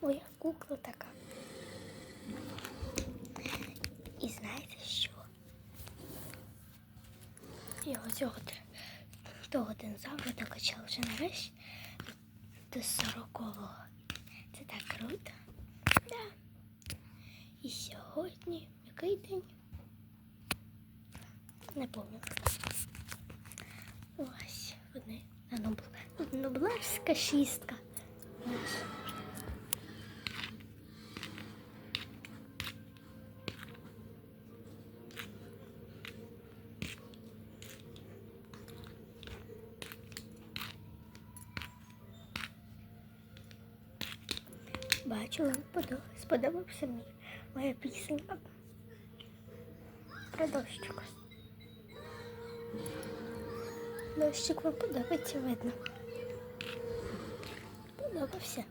Ой, кукла така. І знаєте що? Його цього того динозавра докачав вже нарешті до 40-го. Це так круто. Да. І сьогодні який день? Не пам'ятаю. Ось вони. Нобл- шістка. Бачу, вам подо- сподобався мій моя пісенька. Про дощик. Дощик вам подобається, видно. Подобався.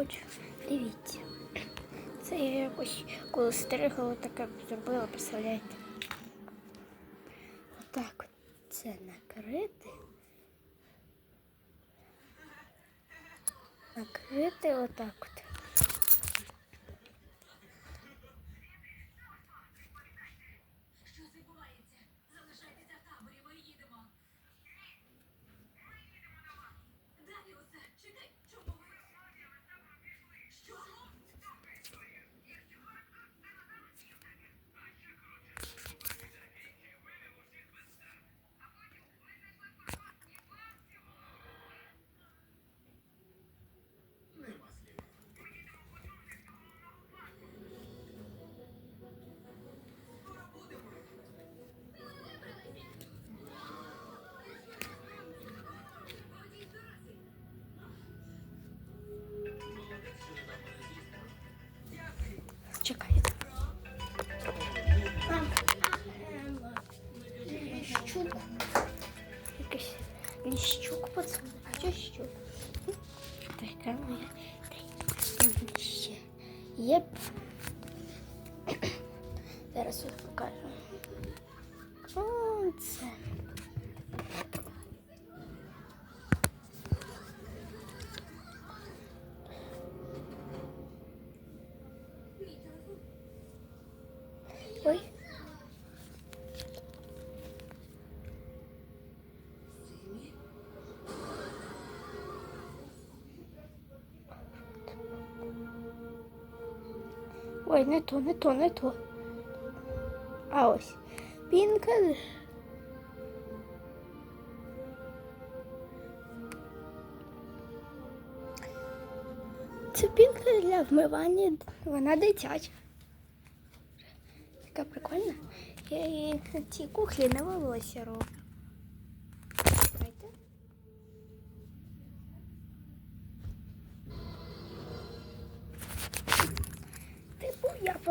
Хочу, дивіться. Це я якось коли стригала, таке зробила, представляєте? Моя ще. Єп. Зараз я покажу. О, Ой, не то, не то, не то. А ось. Пінка. Це пінка для вмивання. Вона дитяча. Така прикольна. Я її на цій кухлі на волосся роблю.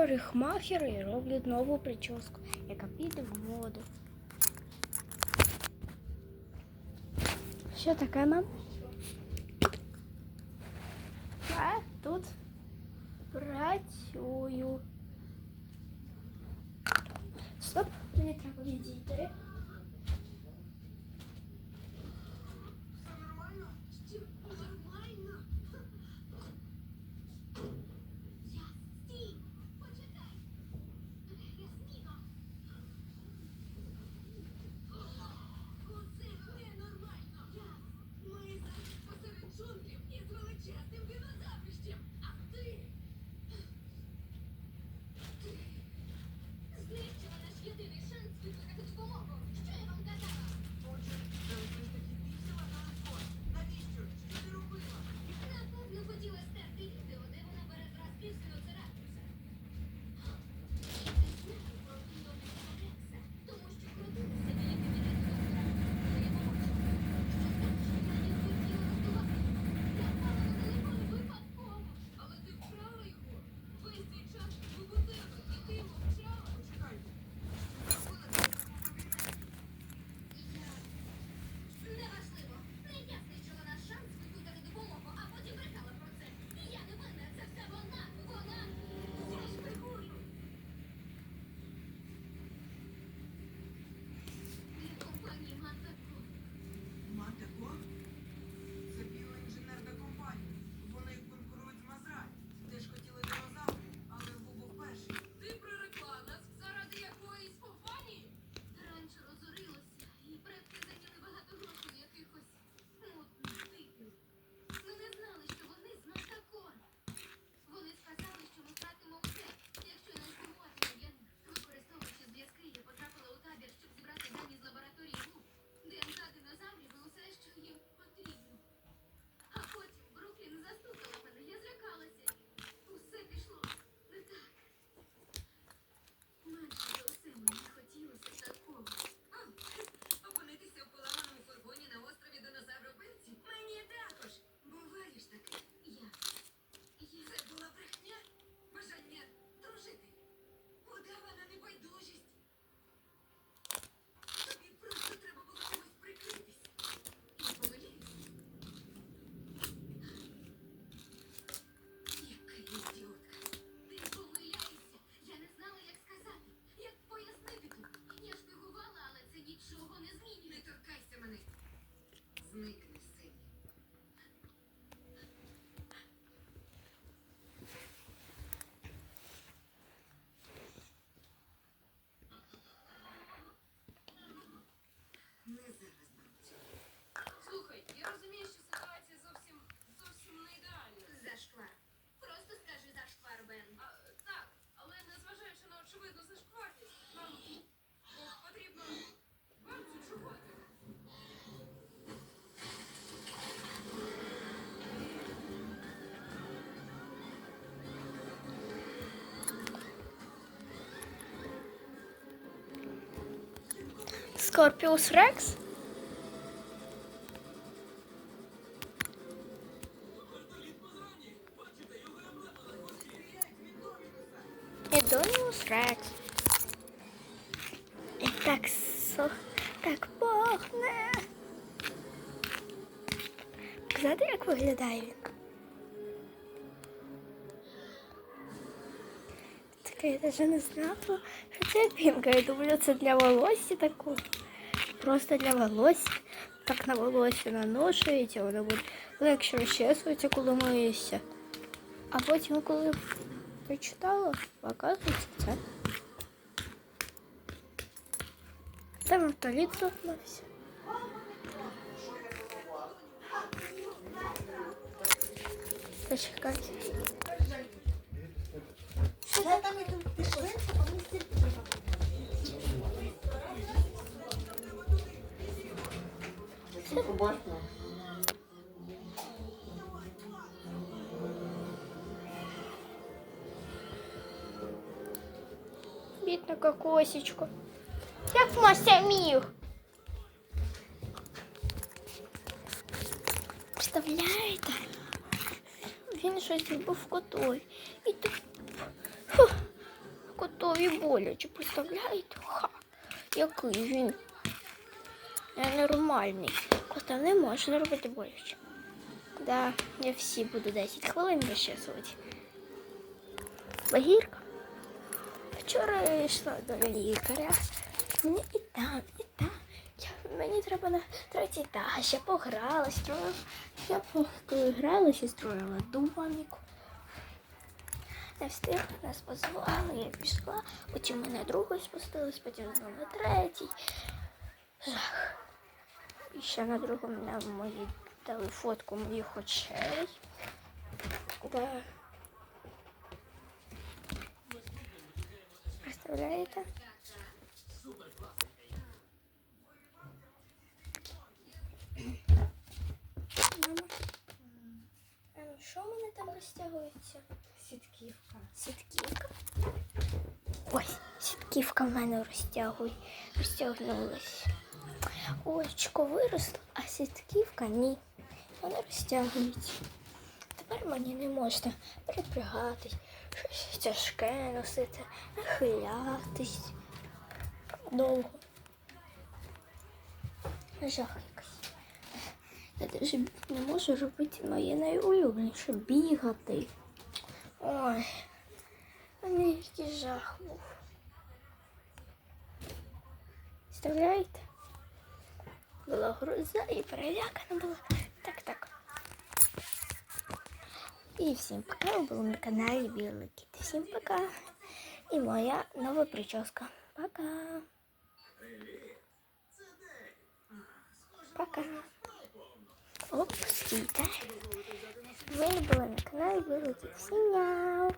Я роблять нову прическу, яка піде в моду. Що таке нам? Zeke Скорпіус Рекс? Едоніус Рекс. І так сох, так пахне. Показати, як виглядає він? Так я навіть не знала, що це пінка. Я думаю, це для волосся таку. Просто для волосся. Так на волосся наношується, воно буде легше розчесується, коли миєшся. А потім, коли прочитала, показується це. Там вертоліт зламався. Почекайте. Я там іду пішли, а ми сиділи. Бідна кокосечко. Як Мася міг? Представляєте? Він щось зробив котові. І тут котові боляче. Представляєте? Ха, який він ненормальний. Котам не можна робити боляче. Да, я всі буду 10 хвилин розчесувати. Багірка. Вчора я йшла до лікаря. Мені і там, і там. Я, мені треба на третій етаж. Я пограла, строїла. Я коли гралася, строїла думанику. Не встиг, нас позвали, я пішла, потім мене другою спустилась, потім знову третій. Жах. І ще на другому на мої дали фотку моїх очей. Да. Представляєте? Ну що в мене там розтягується? Сітківка. Сітківка? Ось, сітківка в мене розтягує, розтягнулась. Очко виросло, а сітківка ні. Вона розтягується. Тепер мені не можна перепрягатись, щось тяжке носити, нахилятись довго. Жах якийсь. Я навіть не можу робити моє найулюбленіше бігати. Ой, який жах був. Представляєте? Була груза і перелякана була. Так, так. І всім пока. Ви були на каналі Білий Кіт. Всім пока. І моя нова прическа. Пока. Пока. Оп, стійте. Ви були на каналі Білий Кіт. Всім няу.